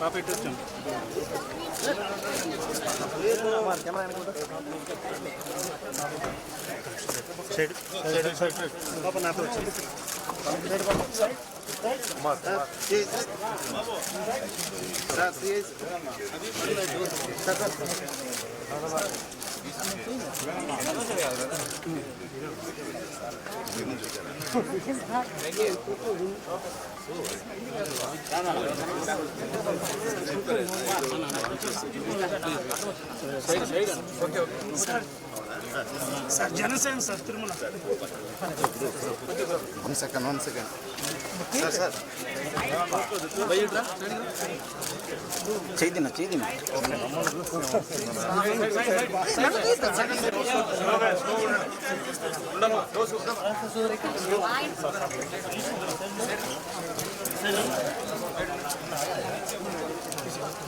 పాప ఇటు వచ్చాను సైడ్ సైడ్ సైడ్ పాప నాతో వచ్చింది సైడ్ పాప side sir 谁谁的？Janasena sir Tirumala. One second one second sir sir చేదిన చేదిన.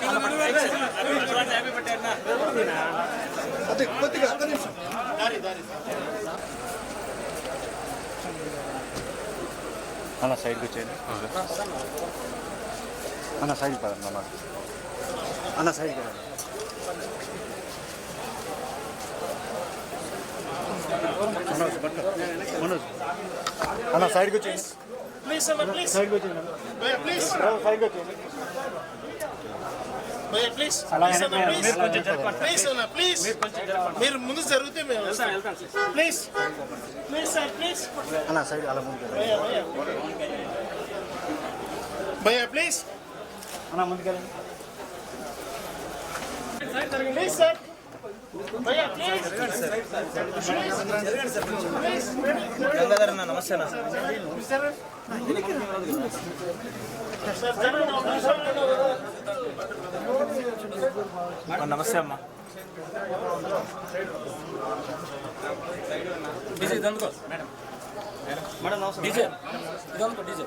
వెనకరా వెనకరా వెనకరా అన్న సైడ్కి వచ్చేయండి. అన్న సైడ్ పదండి అన్న. అన్న సైడ్ పదండి. మనోజ్ అన్న సైడ్కి వచ్చేయండి. ప్లీజ్ సైడ్కి వచ్చేయండి. సైడ్కి వచ్చేయండి. ప్లీజ్ ప్లీజ్ ప్లీజ్ మీరు ముందు జరిగితే మేము ప్లీజ్ ప్లీజ్ సార్ ప్లీజ్ అన్న సైడ్ అలా భయ్యా ప్లీజ్ అన్న ముందుకెళ్ళండి ప్లీజ్ సార్ గంగాధర్ అన్న నమస్తే అన్న నమస్తే అమ్మా. డీజే ఇది అందుకో. మేడం. మేడం నమస్తే డీజే. ఇది అందుకో డీజే.